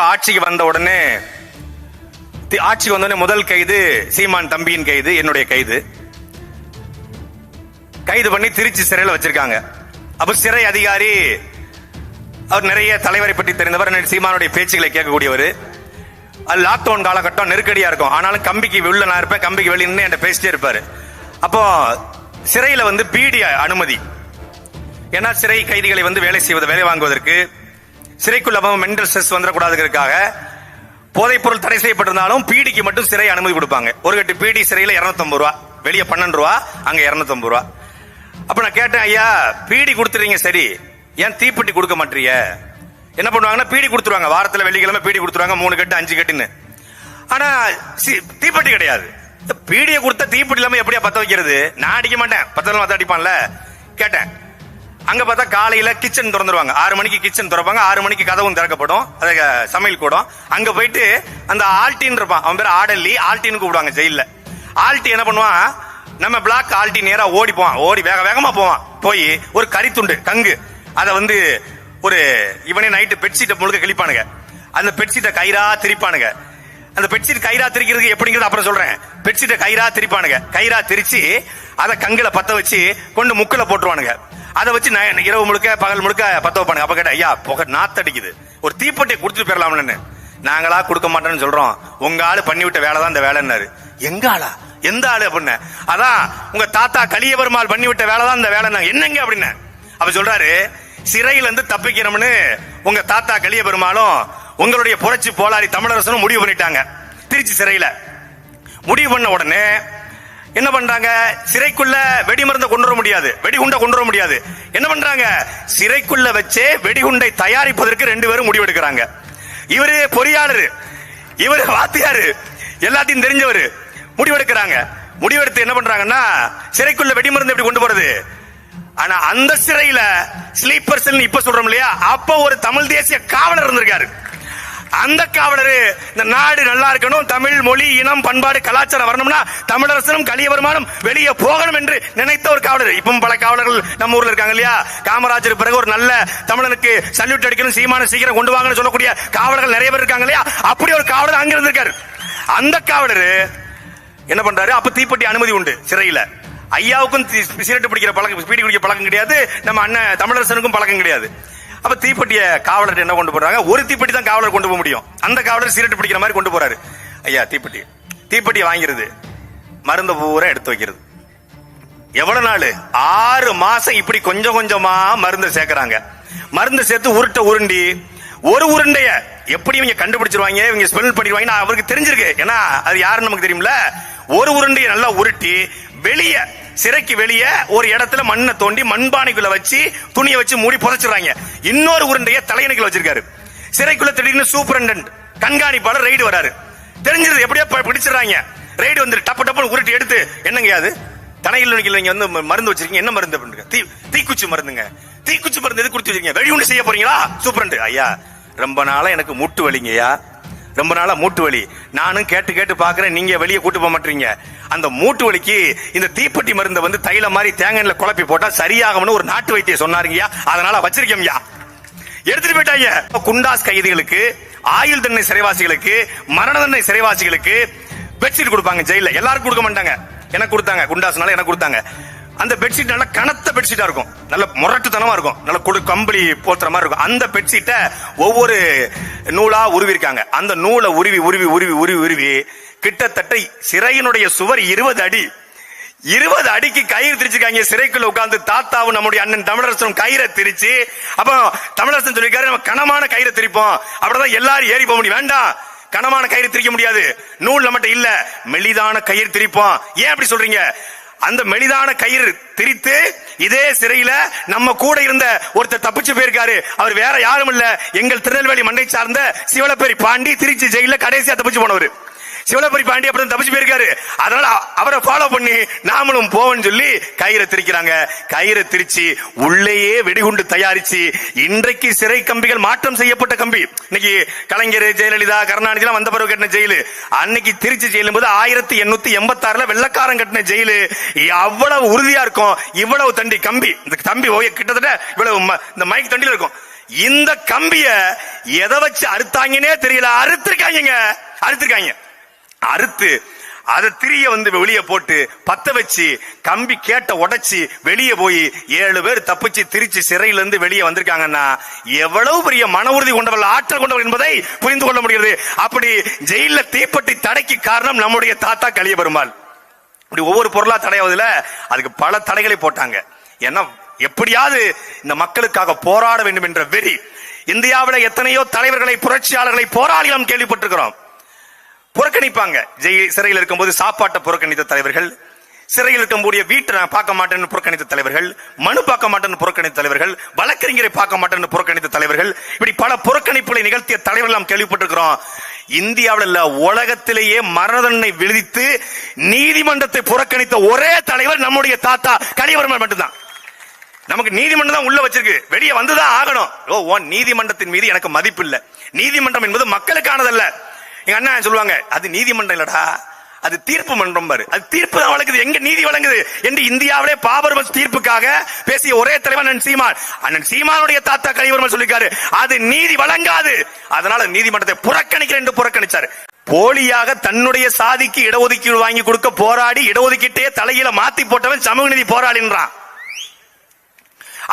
ஆட்சிக்கு வந்த உடனே ஆட்சிக்கு வந்த உடனே முதல் கைது சீமான் தம்பியின் கைது என்னுடைய கைது. கைது பண்ணி திருச்சி சிறையில் வச்சிருக்காங்க. அப்ப சிறை அதிகாரி அவர் நிறைய தலைவரை பற்றி தெரிந்தவர் சீமானுடைய பேச்சுகளை கேட்கக்கூடியவர். அது லாக்டவுன் காலகட்டம் நெருக்கடியா இருக்கும். ஆனாலும் கம்பிக்கு உள்ள நான் இருப்பேன் கம்பிக்கு வெளியே என்ன என்கிட்ட பேசிட்டே இருப்பாரு. அப்போ சிறையில வந்து பீடி அனுமதி. ஏன்னா சிறை கைதிகளை வந்து வேலை செய்வது வேலை வாங்குவதற்கு சிறைக்குள்ள மென்டல் ஸ்ட்ரெஸ் வந்துடக்கூடாதுங்கிறதுக்காக போதைப்பொருள் தடை செய்யப்பட்டிருந்தாலும் பீடிக்கு மட்டும் சிறை அனுமதி கொடுப்பாங்க. ஒரு கட்டு பீடி சிறையில் இரநூத்தம்பது ரூபா வெளியே பன்னெண்டு ரூபா அங்கே இரநூத்தம்பது ரூபா. அப்போ நான் கேட்டேன் ஐயா பீடி கொடுத்துறீங்க சரி. ஏன் தீப்பெட்டி கொடுக்க மாட்டீங்க? என்ன பண்ணுவாங்கன்னா பீடி கொடுத்துருவாங்க. வாரத்தில் வெள்ளிக்கிழமை பீடி கொடுத்துருவாங்க மூணு கட்டு அஞ்சு கட்டுன்னு. ஆனால் சி- தீப்பெட்டி கிடையாது. பீடியை கொடுத்தா தீப்பெட்டி இல்லாமல் எப்படியா பத்த வைக்கிறது? நான் அடிக்க மாட்டேன். பத்தலாம் பத்த அடிப்பான்ல? கேட்டேன். அங்க பார்த்தா காலையில கிச்சன் திறந்துருவாங்க. ஆறு மணிக்கு கிச்சன் திறப்பாங்க. ஆறு மணிக்கு கதவும் திறக்கப்படும். அது சமையல் கூடம். அங்க போயிட்டு அந்த ஆல்டின் இருப்பான். அவன் பேர் ஆடல்லி. ஆல்டின்னு கூப்பிடுவாங்க ஜெயில ஆல்டி என்ன பண்ணுவான்? நம்ம பிளாக் ஆல்டி நேரா ஓடி போவான். ஓடி வேக வேகமா போவான். போய் ஒரு கறித்துண்டு கங்கு அதை வந்து ஒரு இவனே நைட்டு பெட்ஷீட்டை முழுக்க கிழிப்பானுங்க. அந்த பெட்ஷீட்டை கயிறா திரிப்பானுங்க. அந்த பெட்ஷீட் கயிறா திரிக்கிறதுக்கு எப்படிங்கிறது அப்புறம் சொல்றேன். பெட்ஷீட்டை கயிறா திரிப்பானுங்க. கயிறா திரிச்சு அதை கங்கில பத்த வச்சு கொண்டு முக்கில போட்டுருவானுங்க. அதை வச்சு நான் இரவு முழுக்க பகல் முழுக்க பத்த வைப்பானுங்க. அப்ப கேட்டேன் ஐயா புகை நாத்தடிக்குது. ஒரு தீப்பெட்டியை கொடுத்துட்டு போயிடலாம்னு நாங்களா கொடுக்க மாட்டோம்னு சொல்றோம். உங்க ஆளு பண்ணி விட்ட வேலை தான் இந்த வேலைன்னாரு. எங்க ஆளா? எந்த ஆளு? அப்படின்னு. அதான் உங்க தாத்தா கலியபெருமாள் பண்ணி விட்ட வேலை தான் இந்த வேலை என்னங்க? அப்படின்னு. அப்ப சொல்றாரு சிறையில இருந்து தப்பிக்கிறோம்னு உங்க தாத்தா கலிய பெருமாளும் உங்களுடைய புரட்சி போலாரி தமிழரசனும் முடிவு பண்ணிட்டாங்க. திருச்சி சிறையில. முடிவு பண்ண உடனே என்ன பண்றாங்க? சிறைக்குள்ள வெடிமருந்தை கொண்டு வர முடியாது. வெடிகுண்டை கொண்டு வர முடியாது. என்ன பண்றாங்க? சிறைக்குள்ள வச்சே வெடிகுண்டை தயாரிப்பதற்கு ரெண்டு பேரும் முடிவெடுக்கிறாங்க. இவரு பொறியாளர். இவரு வாத்தியாரு. எல்லாத்தையும் தெரிஞ்சவர். முடிவெடுக்கிறாங்க. முடிவெடுத்து என்ன பண்றாங்கன்னா சிறைக்குள்ள வெடிமருந்து எப்படி கொண்டு போறது? ஆனா அந்த சிறையில ஸ்லீப்பர் இப்ப சொல்றோம் இல்லையா? அப்ப ஒரு தமிழ் தேசிய காவலர் இருந்திருக்காரு. அந்த காவலர் இந்த நாடு நல்லா இருக்கணும் தமிழ் மொழி இனம் பண்பாடு கலாச்சாரம் வரணும்னா தமிழரசனும் கலியவருமானும் வெளியே போகணும் என்று நினைத்த ஒரு காவலர். இப்பவும் பல காவலர்கள் நம்ம ஊர்ல இருக்காங்க இல்லையா? காமராஜர் பிறகு ஒரு நல்ல தமிழனுக்கு சல்யூட் அடிக்கணும் சீமான சீக்கிரம் கொண்டு வாங்கன்னு சொல்லக்கூடிய காவலர்கள் நிறைய பேர் இருக்காங்க இல்லையா? அப்படி ஒரு காவலர் அங்க இருந்திருக்காரு. அந்த காவலர் என்ன பண்றாரு? அப்ப தீப்பெட்டி அனுமதி உண்டு சிறையில. ஐயாவுக்கும் சிகரெட் பிடிக்கிற பழக்கம் பீடி குடிக்கிற பழக்கம் கிடையாது. நம்ம அண்ணன் தமிழரசனுக்கும் பழக்கம் கிடையாது. அப்ப தீப்பெட்டிய காவலர் என்ன கொண்டு போறாங்க? ஒரு தீப்பெட்டி தான் காவலர் கொண்டு போக முடியும். அந்த காவலர் சிகரெட் பிடிக்கிற மாதிரி கொண்டு போறாரு. ஐயா தீப்பெட்டி. தீப்பெட்டி வாங்கிறது மருந்த பூரா எடுத்து வைக்கிறது. எவ்வளவு நாள்? ஆறு மாசம் இப்படி கொஞ்சம் கொஞ்சமா மருந்து சேர்க்கிறாங்க. மருந்து சேர்த்து உருட்ட உருண்டி ஒரு உருண்டைய எப்படி இவங்க கண்டுபிடிச்சிருவாங்க இவங்க ஸ்மெல் பண்ணிடுவாங்க அவருக்கு தெரிஞ்சிருக்கு. ஏன்னா அது யாருன்னு நமக்கு தெரியும்ல? ஒரு உருண்டையை நல்லா உருட்டி வெளிய சிறைக்கு வெளியே ஒரு இடத்துல மண்ணை தோண்டி மண்பானைக்குள்ள வச்சு துணியை வச்சு மூடி புதைச்சிடுறாங்க. இன்னொரு உருண்டைய தலையணைக்குள்ள வச்சிருக்காரு. சிறைக்குள்ள திடீர்னு சூப்பரண்டன்ட் கண்காணிப்பாளர் ரைடு வராரு. தெரிஞ்சது எப்படியோ பிடிச்சிடுறாங்க. ரைடு வந்து டப்பு டப்புன்னு உருட்டி எடுத்து என்னங்க அது? தனையில் நீங்க வந்து மருந்து வச்சிருக்கீங்க என்ன மருந்து அப்படின்னு தீ தீக்குச்சி மருந்துங்க. தீக்குச்சி மருந்து எது கொடுத்து வச்சிருக்கீங்க? வெளியுண்டு செய்ய போறீங்களா? சூப்பரண்டு ஐயா ரொம்ப நாளா எனக்கு முட்டு வலிங்கய்யா. ரொம்ப நாளா மூட்டு வலி. நானும் கேட்டு கேட்டு பாக்குறேன் நீங்க வெளியே கூட்டு போக மாட்டீங்க. அந்த மூட்டு வலிக்கு இந்த தீப்பெட்டி மருந்தை வந்து தைல மாதிரி தேங்காய்ல குழப்பி போட்டா சரியாகும்னு ஒரு நாட்டு வைத்தியம் சொன்னாருங்கய்யா. அதனால வச்சிருக்கேன்யா எடுத்துட்டு போயிட்டாங்க குண்டாஸ் கைதிகளுக்கு ஆயுள் தண்டனை சிறைவாசிகளுக்கு மரண தண்டனை சிறைவாசிகளுக்கு பெட்ஷீட் கொடுப்பாங்க ஜெயில எல்லாருக்கும் கொடுக்க மாட்டாங்க. எனக்கு கொடுத்தாங்க. குண்டாஸ்னால எனக்கு கொடுத்தாங்க. அந்த பெட்ஷீட் நல்ல கனத்த பெட்ஷீட்டா இருக்கும். நல்ல முரட்டுத்தனமா இருக்கும். நல்ல குடு கம்பளி போத்துற மாதிரி இருக்கும். அந்த பெட்ஷீட்டை ஒவ்வொரு நூலா உருவிருக்காங்க. அந்த நூலை உருவி உருவி உருவி உருவி உருவி கிட்டத்தட்ட சிறையினுடைய சுவர் இருபது அடி. இருபது அடிக்கு கயிறு திரிச்சிருக்காங்க. சிறைக்குள்ள உட்கார்ந்து தாத்தாவும் நம்முடைய அண்ணன் தமிழரசனும் கயிறை திரிச்சு அப்போ தமிழரசன் சொல்லியிருக்காரு நம்ம கனமான கயிறை திரிப்போம். அப்படிதான் எல்லாரும் ஏறி போக முடியும். வேண்டாம். கனமான கயிறு திரிக்க முடியாது. நூல் நம்மகிட்ட இல்ல. மெலிதான கயிறு திரிப்போம். ஏன் அப்படி சொல்றீங்க? அந்த மெலிதான கயிறு திரித்து இதே சிறையில நம்ம கூட இருந்த ஒருத்தர் தப்பிச்சு போயிருக்காரு. அவர் வேற யாரும் இல்ல. எங்கள் திருநெல்வேலி மண்டை சார்ந்த சிவலப்பேரி பாண்டி திருச்சி ஜெயில கடைசியா தப்பிச்சு போனவர். சிவலப்பரி பாண்டி அப்படி தப்பிச்சு போயிருக்காரு. அதனால அவரை ஃபாலோ பண்ணி நாமளும் போவோம்னு சொல்லி கயிறை திரிக்கிறாங்க. கயிறை திரிச்சு உள்ளேயே வெடிகுண்டு தயாரிச்சு இன்றைக்கு சிறை கம்பிகள் மாற்றம் செய்யப்பட்ட கம்பி. இன்னைக்கு கலைஞர் ஜெயலலிதா கருணாநிதி வந்த பிறகு கட்டின ஜெயிலு. அன்னைக்கு திருச்சி ஜெயிலும் போது ஆயிரத்தி எண்ணூத்தி எண்பத்தி ஆறுல வெள்ளக்காரன் கட்டின ஜெயிலு. அவ்வளவு உறுதியா இருக்கும். இவ்வளவு தண்டி கம்பி. இந்த தம்பி ஓய கிட்டத்தட்ட இவ்வளவு ம- இந்த மைக் தண்டியில் இருக்கும். இந்த கம்பிய எதை வச்சு அறுத்தாங்கன்னே தெரியல. அறுத்திருக்காங்க அறுத்திருக்காங்க. அறுத்து அதை திரிய வந்து வெளியே போட்டு பத்த வச்சு கம்பி கேட்ட உடைச்சி வெளியே போய் ஏழு பேர் தப்பிச்சு திருச்சி சிறையில இருந்து வெளியே வந்திருக்காங்கன்னா எவ்வளவு பெரிய மன உறுதி கொண்டவர்கள் ஆற்றல் கொண்டவர் என்பதை புரிந்து கொள்ள முடிகிறது. அப்படி ஜெயில தீப்பட்டி தடைக்கு காரணம் நம்முடைய தாத்தா கலிய பெருமாள் இப்படி ஒவ்வொரு பொருளா தடையாவதுல அதுக்கு பல தடைகளை போட்டாங்க. ஏன்னா எப்படியாவது இந்த மக்களுக்காக போராட வேண்டும் என்ற வெறி இந்தியாவில எத்தனையோ தலைவர்களை புரட்சியாளர்களை போராளிகளும் கேள்விப்பட்டிருக்கிறோம். புறக்கணிப்பாங்க. ஜெயில் சிறையில் இருக்கும்போது சாப்பாட்டை புறக்கணித்த தலைவர்கள் சிறையில் இருக்கக்கூடிய வீட்டை நான் பார்க்க மாட்டேன்னு புறக்கணித்த தலைவர்கள் மனு பார்க்க மாட்டேன்னு புறக்கணித்த தலைவர்கள் வழக்கறிஞரை பார்க்க மாட்டேன்னு புறக்கணித்த தலைவர்கள் இப்படி பல புறக்கணிப்புகளை நிகழ்த்திய தலைவர்கள் நாம் கேள்விப்பட்டிருக்கிறோம். இந்தியாவில் இல்ல உலகத்திலேயே மரண தண்டனை விதித்து நீதிமன்றத்தை புறக்கணித்த ஒரே தலைவர் நம்முடைய தாத்தா கலியவர்மன் மட்டும்தான். நமக்கு நீதிமன்றம் தான் உள்ள வச்சிருக்கு. வெளியே வந்துதான் ஆகணும். ஓ உன் நீதிமன்றத்தின் மீது எனக்கு மதிப்பு இல்லை நீதிமன்றம் என்பது மக்களுக்கானதல்ல. எங்க அண்ணா சொல்லுவாங்க அது நீதிமன்றம் இல்லடா. அது தீர்ப்பு மன்றம் பாரு. அது தீர்ப்பு தான் வழங்குது. எங்க நீதி வழங்குது? என்று இந்தியாவிலே பாபர் தீர்ப்புக்காக பேசிய ஒரே தலைவர் அண்ணன் சீமான். அண்ணன் சீமானுடைய தாத்தா கலைவர் சொல்லிருக்காரு அது நீதி வழங்காது. அதனால நீதிமன்றத்தை புறக்கணிக்கிறேன் என்று புறக்கணிச்சாரு. போலியாக தன்னுடைய சாதிக்கு இடஒதுக்கீடு வாங்கி கொடுக்க போராடி இடஒதுக்கீட்டே தலையில மாத்தி போட்டவன் சமூக நீதி போராளின்றான்.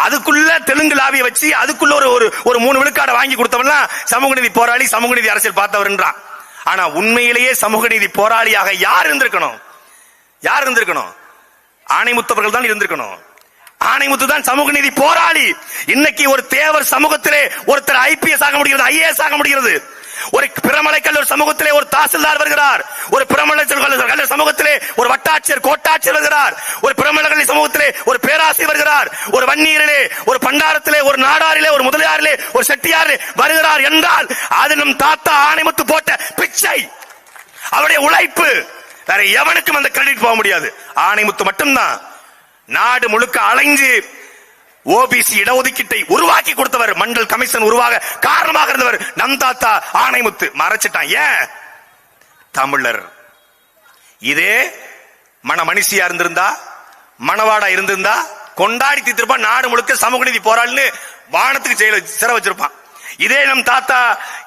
அதுக்குள்ள தெலுங்கு லாபிய வச்சு அதுக்குள்ள ஒரு ஒரு ஒரு மூணு விழுக்காடை வாங்கி கொடுத்தவன்லாம் சமூக நீதி போராளி சமூக நீதி அரசியல் பார்த்தவர்ன்றான். ஆனா உண்மையிலேயே சமூக நீதி போராளியாக யார் இருந்திருக்கணும்? யார் இருந்திருக்கணும்? ஆணைமுத்தவர்கள் தான் இருந்திருக்கணும். ஆணைமுத்து தான் சமூக நீதி போராளி. இன்னைக்கு ஒரு தேவர் சமூகத்திலே ஒருத்தர் ஐபிஎஸ் ஆக முடிகிறது ஐஏஎஸ் ஆக முடிகிறது. ஒரு பிரமலை கல்லூரி சமூகத்திலே ஒரு தாசில்தார் வருகிறார். ஒரு பிரமலை கல்லூர் சமூகத்திலே ஒரு வட்டாட்சியர் கோட்டாட்சியர் வருகிறார். ஒரு பிரமலை கல்லூரி சமூகத்திலே ஒரு பேராசிரியர் வருகிறார். ஒரு வன்னியரிலே ஒரு பண்டாரத்திலே ஒரு நாடாரிலே ஒரு முதலியாரிலே ஒரு செட்டியாரிலே வருகிறார் என்றால் அது நம் தாத்தா ஆணைமுத்து போட்ட பிச்சை. அவருடைய உழைப்பு. வேற எவனுக்கும் அந்த கிரெடிட் போக முடியாது. ஆணைமுத்து மட்டும்தான். நாடு முழுக்க அலைஞ்சு ஓபிசி இடஒதுக்கீட்டை உருவாக்கி கொடுத்தவர் மண்டல் கமிஷன் உருவாக காரணமாக இருந்தவர் நம் தாத்தா ஆணைமுத்து. மறைச்சிட்டான். ஏன்? தமிழர். இதே மன மனுஷியா இருந்திருந்தா மணவாடா இருந்திருந்தா கொண்டாடி தீர்த்திருப்பான் நாடு முழுக்க சமூக நீதி போராளின்னு வானத்துக்கு செயல சிற வச்சிருப்பான். இதே நம் தாத்தா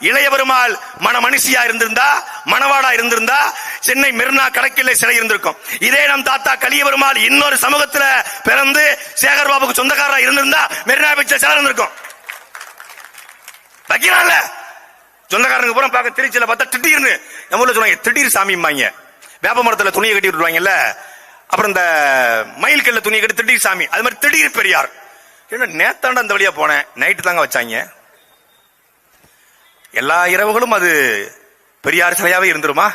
இளைய பெருமாள் மன மனுஷியா இருந்திருந்தா மணவாடா இருந்திருந்தா சென்னை மெரினா கடற்கரை சிலை இருந்திருக்கும். இதே நம் தாத்தா கலிய பெருமாள் இன்னொரு சமூகத்துல பிறந்து சேகர் பாபுக்கு சொந்தக்காரரா இருந்திருந்தா மெரினா பீச்சில் சிறை இருந்திருக்கும். வைக்கிறான்ல சொந்தக்காரனுக்கு பூரா பார்க்க திருச்சியில பார்த்தா திடீர்னு நம்ம ஊர்ல சொல்லுவாங்க திடீர் சாமிம்பாங்க. வேப்ப மரத்துல துணியை கட்டி விட்டுருவாங்கல்ல அப்புறம் இந்த மயில் கல்ல துணியை கட்டி திடீர் சாமி. அது மாதிரி திடீர் பெரியார். ஏன்னா நேத்தாண்ட அந்த வழியா போனேன்? நைட்டு தாங்க வச்சாங்க. எல்லா இரவுகளும் அது பெரியார் சிலையாவே இருந்துருமா?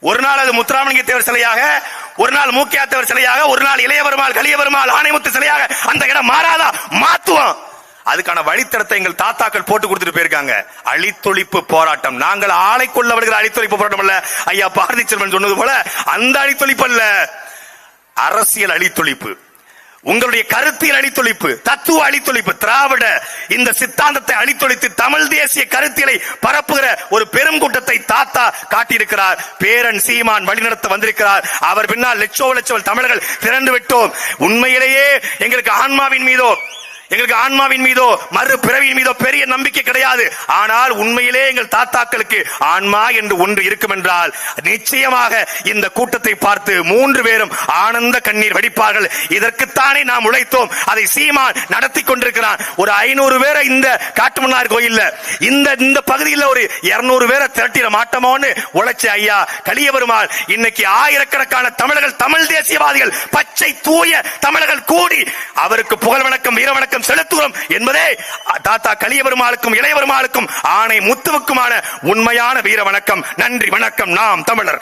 ஒரு நாள் அது முத்துராமலிங்க தேவர் சிலையாக ஒரு நாள் மூக்கியா தேவர் சிலையாக ஒரு நாள் இளைய பெருமாள் கலிய பெருமாள் ஆணைமுத்து சிலையாக அந்த இடம் மாறாதா? மாத்துவோம். அதுக்கான வழித்தடத்தை எங்கள் தாத்தாக்கள் போட்டு கொடுத்துட்டு போயிருக்காங்க. அழித்தொழிப்பு போராட்டம். நாங்கள் ஆளை கொள்ள வருகிற அழித்தொழிப்பு போராட்டம் அல்ல. ஐயா பாரதி செல்வன் சொன்னது போல அந்த அழித்தொழிப்பு அல்ல. அரசியல் அழித்தொழிப்பு. உங்களுடைய கருத்தியல் அழித்தொழிப்பு தத்துவ அழித்தொழிப்பு திராவிட இந்த சித்தாந்தத்தை அழித்தொழித்து தமிழ் தேசிய கருத்தியலை பரப்புகிற ஒரு பெரும் கூட்டத்தை தாத்தா காட்டியிருக்கிறார். பேரன் சீமான் வழிநடத்த வந்திருக்கிறார். அவர் பின்னால் லட்சோ லட்சோ தமிழர்கள் திரண்டு விட்டோம். உண்மையிலேயே எங்களுக்கு ஆன்மாவின் மீதோ எங்களுக்கு ஆன்மாவின் மீதோ மறு பிறவியின் மீதோ பெரிய நம்பிக்கை கிடையாது. ஆனால் உண்மையிலே எங்கள் தாத்தாக்களுக்கு ஆன்மா என்று ஒன்று இருக்கும் என்றால் நிச்சயமாக இந்த கூட்டத்தை பார்த்து மூன்று பேரும் ஆனந்த கண்ணீர் வடிப்பார்கள். இதற்குத்தானே நாம் உழைத்தோம். அதை சீமான் நடத்தி கொண்டிருக்கிறான். ஒரு ஐநூறு பேரை இந்த காட்டுமன்னார் கோயில்ல இந்த இந்த பகுதியில் ஒரு இருநூறு பேரை திரட்டிட மாட்டோமோன்னு உழைச்ச ஐயா கலிய பெருமாள் இன்னைக்கு ஆயிரக்கணக்கான தமிழர்கள் தமிழ் தேசியவாதிகள் பச்சை தூய தமிழர்கள் கூடி அவருக்கு புகழ் வணக்கம் வீர வணக்கம் செலுத்துகிறோம் என்பதே தாத்தா கலிய பெருமாளுக்கும் இளைய பெருமாளுக்கும் ஆணை முத்துவுக்குமான உண்மையான வீர வணக்கம். நன்றி வணக்கம். நாம் தமிழர்.